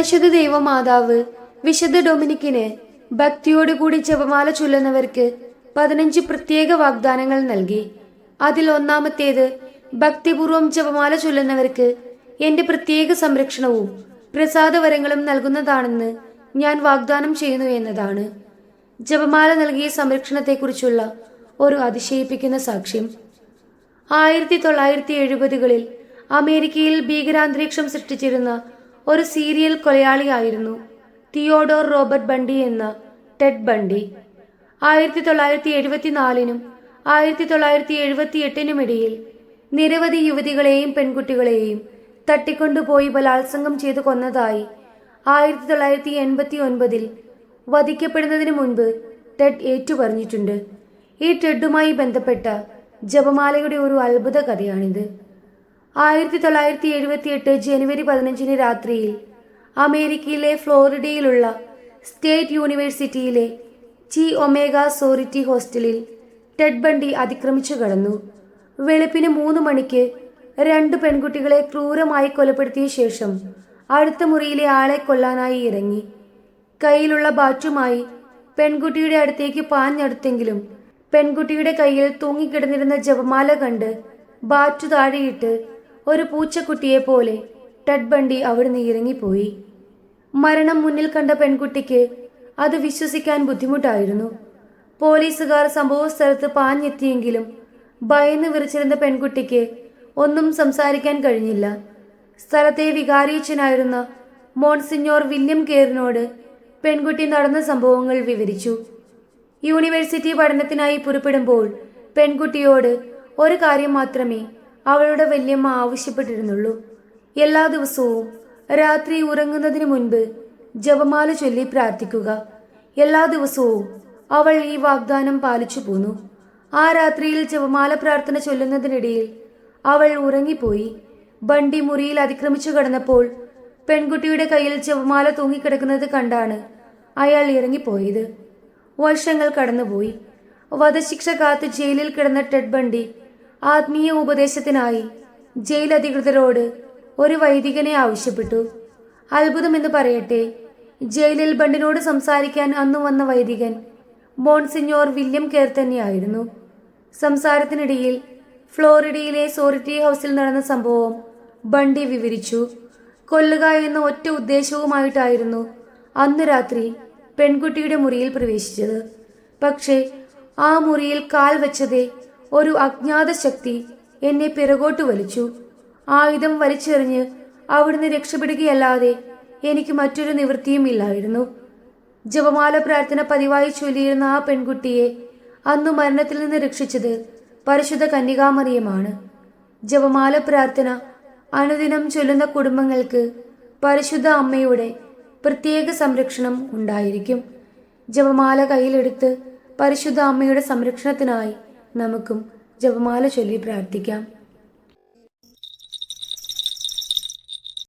പരിശുദ്ധ ദൈവമാതാവ് വിശുദ്ധ ഡൊമിനിക്കിന് ഭക്തിയോടുകൂടി ജപമാല ചൊല്ലുന്നവർക്ക് പതിനഞ്ച് പ്രത്യേക വാഗ്ദാനങ്ങൾ നൽകി. അതിൽ ഒന്നാമത്തേത് ഭക്തിപൂർവം ജപമാല ചൊല്ലുന്നവർക്ക് എന്റെ പ്രത്യേക സംരക്ഷണവും പ്രസാദവരങ്ങളും നൽകുന്നതാണെന്ന് ഞാൻ വാഗ്ദാനം ചെയ്യുന്നു എന്നതാണ്. ജപമാല നൽകിയ സംരക്ഷണത്തെക്കുറിച്ചുള്ള ഒരു അതിശയിപ്പിക്കുന്ന സാക്ഷ്യം. ആയിരത്തി തൊള്ളായിരത്തി എഴുപതുകളിൽ അമേരിക്കയിൽ ഭീകരാന്തരീക്ഷം സൃഷ്ടിച്ചിരുന്ന ഒരു സീരിയൽ കൊലയാളിയായിരുന്നു തിയോഡോർ റോബർട്ട് ബണ്ടി എന്ന ടെഡ് ബണ്ടി. ആയിരത്തി തൊള്ളായിരത്തി എഴുപത്തിനാലിനും ആയിരത്തി തൊള്ളായിരത്തി എഴുപത്തി എട്ടിനുമിടയിൽ നിരവധി യുവതികളെയും പെൺകുട്ടികളെയും തട്ടിക്കൊണ്ടുപോയി ബലാത്സംഗം ചെയ്തു കൊന്നതായി ആയിരത്തി തൊള്ളായിരത്തി എൺപത്തി ഒൻപതിൽ വധിക്കപ്പെടുന്നതിന് മുൻപ് ടെഡ് ഏറ്റുപറഞ്ഞിട്ടുണ്ട്. ഈ ടെഡുമായി ബന്ധപ്പെട്ട ജപമാലയുടെ ഒരു അത്ഭുത കഥയാണിത് ആയിരത്തി തൊള്ളായിരത്തി എഴുപത്തിയെട്ട് ജനുവരി പതിനഞ്ചിന് രാത്രിയിൽ അമേരിക്കയിലെ ഫ്ലോറിഡയിലുള്ള സ്റ്റേറ്റ് യൂണിവേഴ്സിറ്റിയിലെ ചി ഒമേഗ സോറിറ്റി ഹോസ്റ്റലിൽ ടെഡ് ബണ്ടി അതിക്രമിച്ചു കടന്നു. വെളുപ്പിന് മൂന്ന് മണിക്ക് രണ്ട് പെൺകുട്ടികളെ ക്രൂരമായി കൊലപ്പെടുത്തിയ ശേഷം അടുത്ത മുറിയിലെ ആളെ കൊല്ലാനായി ഇറങ്ങി. കയ്യിലുള്ള ബാറ്റുമായി പെൺകുട്ടിയുടെ അടുത്തേക്ക് പാഞ്ഞടുത്തെങ്കിലും പെൺകുട്ടിയുടെ കയ്യിൽ തൂങ്ങിക്കിടന്നിരുന്ന ജപമാല കണ്ട് ബാറ്റു താഴെയിട്ട് ഒരു പൂച്ചക്കുട്ടിയെ പോലെ ടെഡ് ബണ്ടി അവിടുന്ന് ഇറങ്ങിപ്പോയി. മരണം മുന്നിൽ കണ്ട പെൺകുട്ടിക്ക് അത് വിശ്വസിക്കാൻ ബുദ്ധിമുട്ടായിരുന്നു. പോലീസുകാർ സംഭവസ്ഥലത്ത് പാഞ്ഞെത്തിയെങ്കിലും ഭയന്ന് വിറച്ചിരുന്ന പെൺകുട്ടിക്ക് ഒന്നും സംസാരിക്കാൻ കഴിഞ്ഞില്ല. സ്ഥലത്തെ വികാരിയച്ഛനായിരുന്ന മോൺസിഞ്ഞോർ വില്യം കെയറിനോട് പെൺകുട്ടി നടന്ന സംഭവങ്ങൾ വിവരിച്ചു. യൂണിവേഴ്സിറ്റി പഠനത്തിനായി പുറപ്പെടുമ്പോൾ പെൺകുട്ടിയോട് ഒരു കാര്യം മാത്രമേ അവളുടെ വല്യമ്മ ആവശ്യപ്പെട്ടിരുന്നുള്ളൂ. എല്ലാ ദിവസവും രാത്രി ഉറങ്ങുന്നതിന് മുൻപ് ജപമാല ചൊല്ലി പ്രാർത്ഥിക്കുക. എല്ലാ ദിവസവും അവൾ ഈ വാഗ്ദാനം പാലിച്ചു പോന്നു. ആ രാത്രിയിൽ ജപമാല പ്രാർത്ഥന ചൊല്ലുന്നതിനിടയിൽ അവൾ ഉറങ്ങിപ്പോയി. ബണ്ടി മുറിയിൽ അതിക്രമിച്ചു കടന്നപ്പോൾ പെൺകുട്ടിയുടെ കയ്യിൽ ജപമാല തൂങ്ങിക്കിടക്കുന്നത് കണ്ടാണ് അയാൾ ഇറങ്ങിപ്പോയത്. വർഷങ്ങൾ കടന്നുപോയി. വധശിക്ഷ കാത്ത് ജയിലിൽ കിടന്ന ടെഡ് ബണ്ടി ആത്മീയ ഉപദേശത്തിനായി ജയിൽ അധികൃതരോട് ഒരു വൈദികനെ ആവശ്യപ്പെട്ടു. അത്ഭുതമെന്ന് പറയട്ടെ ജയിലിൽ ബണ്ടിനോട് സംസാരിക്കാൻ അന്നു വന്ന വൈദികൻ മോൺസിഞ്ഞോർ വില്യം കെയർ തന്നെയായിരുന്നു. സംസാരത്തിനിടയിൽ ഫ്ലോറിഡയിലെ സോറിറ്റി ഹൗസിൽ നടന്ന സംഭവം ബണ്ടി വിവരിച്ചു. കൊല്ലുക എന്ന ഒറ്റ ഉദ്ദേശവുമായിട്ടായിരുന്നു അന്ന് രാത്രി പെൺകുട്ടിയുടെ മുറിയിൽ പ്രവേശിച്ചത്. പക്ഷേ ആ മുറിയിൽ കാൽ വെച്ചതേ ഒരു അജ്ഞാത ശക്തി എന്നെ പിറകോട്ട് വലിച്ചു. ആയുധം വലിച്ചെറിഞ്ഞ് അവിടുന്ന് രക്ഷപ്പെടുകയല്ലാതെ എനിക്ക് മറ്റൊരു നിവൃത്തിയും ഇല്ലായിരുന്നു. ജപമാല പ്രാർത്ഥന പതിവായി ചൊല്ലിയിരുന്ന ആ പെൺകുട്ടിയെ അന്നു മരണത്തിൽ നിന്ന് രക്ഷിച്ചത് പരിശുദ്ധ കന്യകാമറിയമാണ്. ജപമാല പ്രാർത്ഥന അനുദിനം ചൊല്ലുന്ന കുടുംബങ്ങൾക്ക് പരിശുദ്ധ അമ്മയുടെ പ്രത്യേക സംരക്ഷണം ഉണ്ടായിരിക്കും. ജപമാല കയ്യിലെടുത്ത് പരിശുദ്ധ അമ്മയുടെ സംരക്ഷണത്തിനായി നമുക്കും ജപമാല ചൊല്ലി പ്രാർത്ഥിക്കാം.